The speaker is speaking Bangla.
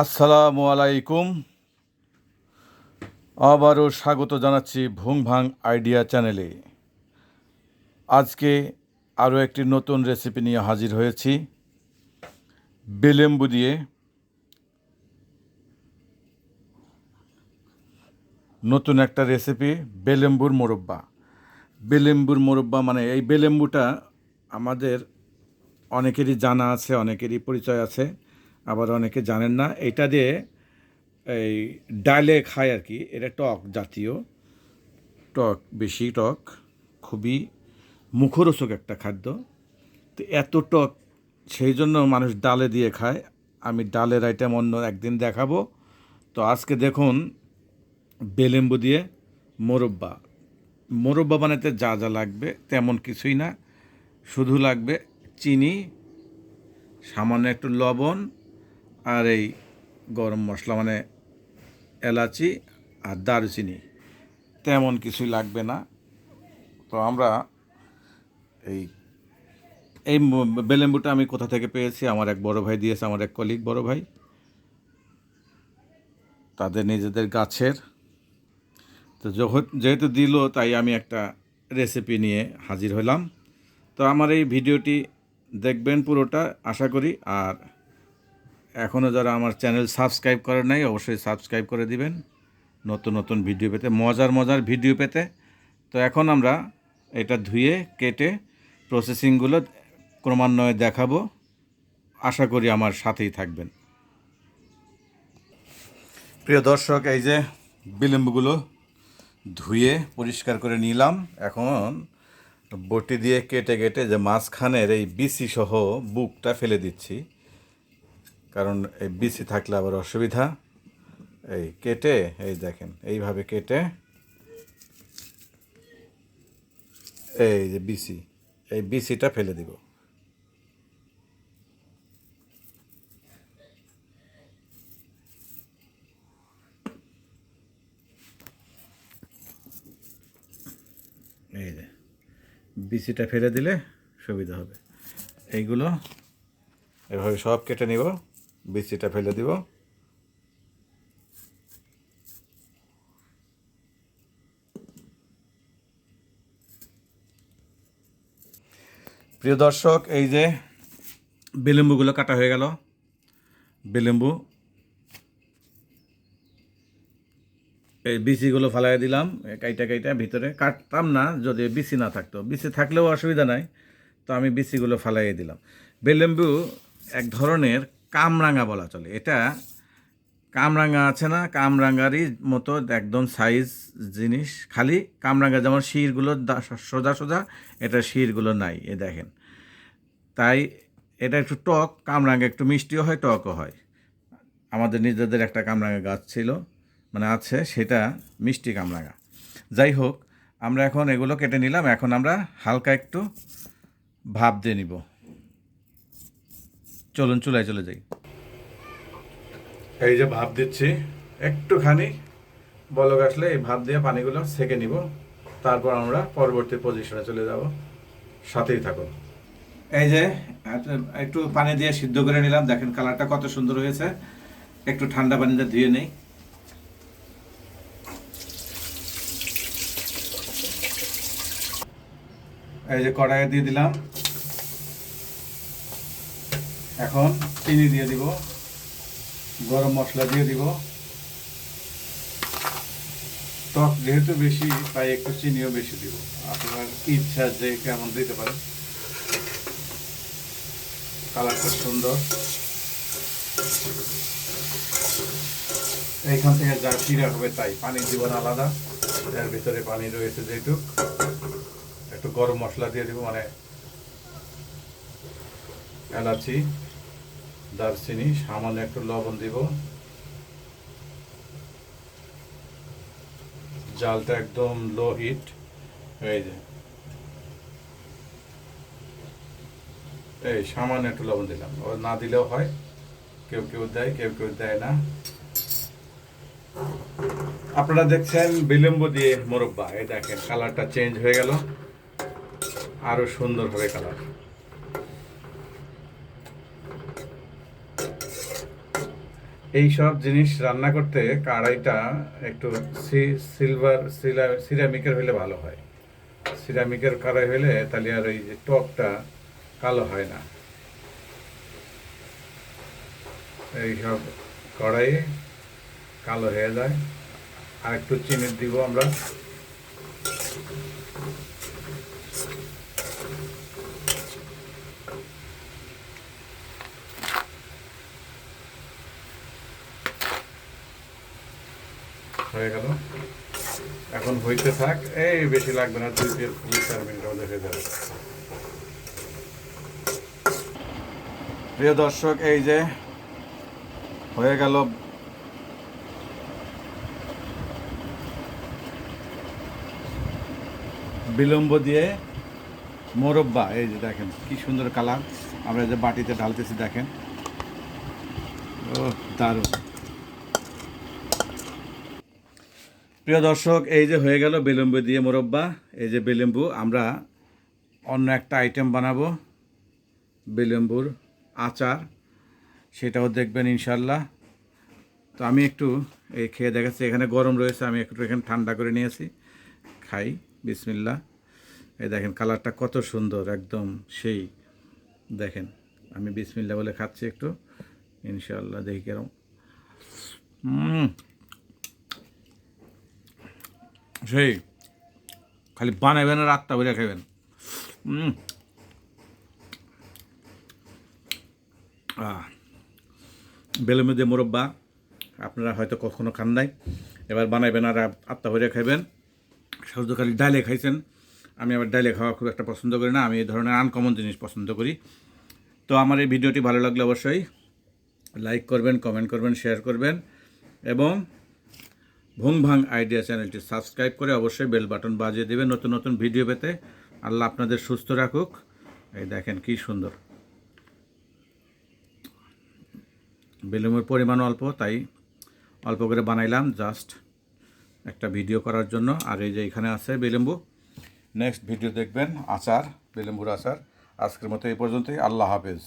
আসসালামু আলাইকুম। আবারও স্বাগত জানাচ্ছি ভুং ভাং আইডিয়া চ্যানেলে। আজকে আরও একটি নতুন রেসিপি নিয়ে হাজির হয়েছি। বেলেম্বু দিয়ে নতুন একটা রেসিপি, বেলেম্বুর মোরব্বা। বেলেম্বুর মোরব্বা মানে এই বেলেম্বুটা আমাদের অনেকেরই জানা আছে, অনেকেরই পরিচয় আছে। আবার অনেকে জানেন না, এটা দিয়ে এই ডালে খায় আর কি, এটা টক জাতীয়, টক, বেশি টক, খুবই মুখরোচক একটা খাদ্য। তো এত টক, সেই জন্য মানুষ ডালে দিয়ে খায়। আমি ডালের আইটেম অন্য একদিন দেখাবো। তো আজকে দেখুন, বেলেম্বু দিয়ে মোরব্বা। মোরব্বা বানাতে যা যা লাগবে, তেমন কিছুই না। শুধু লাগবে চিনি, সামান্য একটু লবণ আর এই গরম মশলা মানে এলাচি আর দারুচিনি, তেমন কিছুই লাগবে না। তো আমরা এই এই বেলেম্বুটা আমি কোথা থেকে পেয়েছি? আমার এক বড় ভাই দিয়েছে, আমার এক কলিগ বড় ভাই। তাদের নিজেদের গাছের। তো যেহেতু দিল, তাই আমি একটা রেসিপি নিয়ে হাজির হলাম। তো আমার এই ভিডিওটি দেখবেন পুরোটা, আশা করি। আর এখনও যারা আমার চ্যানেল সাবস্ক্রাইব করে নাই, অবশ্যই সাবস্ক্রাইব করে দিবেন। নতুন নতুন ভিডিও পেতে, মজার মজার ভিডিও পেতে। তো এখন আমরা এটা ধুয়ে, কেটে প্রসেসিংগুলো ক্রমান্বয়ে দেখাবো। আশা করি আমার সাথেই থাকবেন। প্রিয় দর্শক, এই যে বিলম্বগুলো ধুয়ে পরিষ্কার করে নিলাম। এখন বটি দিয়ে কেটে কেটে যে মাঝখানের এই বিসি সহ বুকটা ফেলে দিচ্ছি। কারণ এই বিসি থাকলে আবার অসুবিধা। এই কেটে, এই দেখেন, এইভাবে কেটে, এই যে বিসি, এই বিসিটা ফেলে দিব। এই যে, বিসিটা ফেলে দিলে সুবিধা হবে। এইগুলো এভাবে সব কেটে নিব। বিচিটা ফেলে দিব। প্রিয় দর্শক, এই যে বেলেম্বুগুলো কাটা হয়ে গেল। বেলেম্বু। এই বিচিগুলো ফালাই দিলাম, কাইটা কাইটা ভিতরে। কাটতাম না, যদি বিচি না থাকতো। বিচি থাকলেও অসুবিধা নাই, তো আমি বিচিগুলো ফালাই দিলাম। বেলেম্বু এক ধরনের কামরাঙা বলা চলে। এটা কামরাঙা আছে না? কামরাঙারই মতো একদম সাইজ জিনিস। খালি কামরাঙা যেমন শিরগুলো সোজা সোজা এটা শিরগুলো নাই, এ দেখেন। তাই এটা একটু টক কামরাঙা একটু মিষ্টিও হয়, টকও হয়। আমাদের নিজেদের একটা কামরাঙা গাছ ছিল মানে আছে, সেটা মিষ্টি কামরাঙা যাই হোক, আমরা এখন এগুলো কেটে নিলাম, এখন আমরা হালকা একটু ভাপ দিয়ে নিব। চলুন, চুলায় চলে যাই। এই যে ভাপ দিচ্ছি, একটুখানি বলক আসলে এই ভাপ দিয়ে পানিগুলো সেকে নিব, তারপর আমরা পরবর্তী পজিশনে চলে যাব। সাথেই থাকুন। এই যে একটু- একটু পানি দিয়ে সিদ্ধ করে নিলাম, দেখেন কালারটা কত সুন্দর হয়েছে। একটু ঠান্ডা পানিতে ধুয়ে নেই। এই যে কড়াইয়ে দিয়ে দিলাম। এখন চিনি দিয়ে দিব, গরম মশলা দিয়ে দিব। টক যেহেতু বেশি, তাই একটু চিনিও বেশি দিব। আপনার ইচ্ছা যে কেমন দিতে পারেন কালারটা সুন্দর। এইখান থেকে যা চিরা হবে তাই পানি দিব না আলাদা। এর ভিতরে পানি রয়েছে যেহেতু। একটু গরম মশলা দিয়ে দিব মানে এলাচি। দারচিনি, সামান্য একটু লবণ দিব। জালটা একদম লো হিট এই যে। এই সামান্য একটু লবণ দিলাম। ও না দিলেও হয়। কেউ কেউ দেয়, কেউ কেউ দেয় না। আপনারা দেখছেন বিলম্ব দিয়ে মোরব্বা। এই দেখেন কালারটা চেঞ্জ হয়ে গেল। আরও সুন্দর হবে কালার এই সব জিনিস রান্না করতে কড়াইটা একটু সিলভার, সিলা- সিরামিকের হলে ভালো হয়। সিরামিকের কড়াই হলে তাহলে আর ওই যে টকটা কালো হয় না। এই সব কড়াই কালো হয়ে যায়। আর একটু চিনি দিব আমরা। হয়ে গেল। এখন হইতে থাক, এই বেশি লাগবে না, দুই তিন দুই চার মিনিটের মধ্যে হয়ে যাবে। প্রিয় দর্শক, এই যে হয়ে গেল। বিলম্ব দিয়ে মোরব্বা, এই যে দেখেন, কি সুন্দর কালার। আমরা যে বাটিতে ঢালতেছি, দেখেন। ও দারুণ। প্রিয় দর্শক, এই যে হয়ে গেল বেলুম্বু দিয়ে মোরব্বা, এই যে বেলেম্বু, আমরা অন্য একটা আইটেম বানাবো, বেলেম্বুর আচার, সেটাও দেখবেন ইনশাল্লাহ। তো আমি একটু এই খেয়ে দেখাচ্ছি, এখানে গরম রয়েছে, আমি একটু এখানে ঠান্ডা করে নিয়েছি, খাই বিসমিল্লা এই দেখেন কালারটা কত সুন্দর, একদম সেই, দেখেন, আমি বিসমিল্লা বলে খাচ্ছি একটু, ইনশাল্লাহ দেখি কেরম। সেই, খালি বানাবেন আর আত্মা বেড়ে খাবেন দিয়ে মোরব্বা, আপনারা হয়তো কখনো খান নাই। এবার বানাইবেন আর আত্মা ভরে খাইবেন। শুধু খালি ডালে খাইছেন। আমি আবার ডালে খাওয়া খুব একটা পছন্দ করি না। আমি এই ধরনের আনকমন জিনিস পছন্দ করি। তো আমার এই ভিডিওটি ভালো লাগলে অবশ্যই লাইক করবেন কমেন্ট করবেন শেয়ার করবেন। এবং ভুং ভাং আইডিয়া চ্যানেলটি সাবস্ক্রাইব করে অবশ্যই বেল বাটন বাজিয়ে দেবেন নতুন নতুন ভিডিও পেতে। আল্লাহ আপনাদের সুস্থ রাখুক। এই দেখেন কি সুন্দর। বেলুমের পরিমাণ অল্প, তাই অল্প করে বানাইলাম জাস্ট একটা ভিডিও করার জন্য। আর এই যে এখানে আছে বেলেম্বু। নেক্সট ভিডিও দেখবেন, আচার, বেলেম্বুর আচার। আজকের মতো এই পর্যন্তই। আল্লাহ হাফেজ।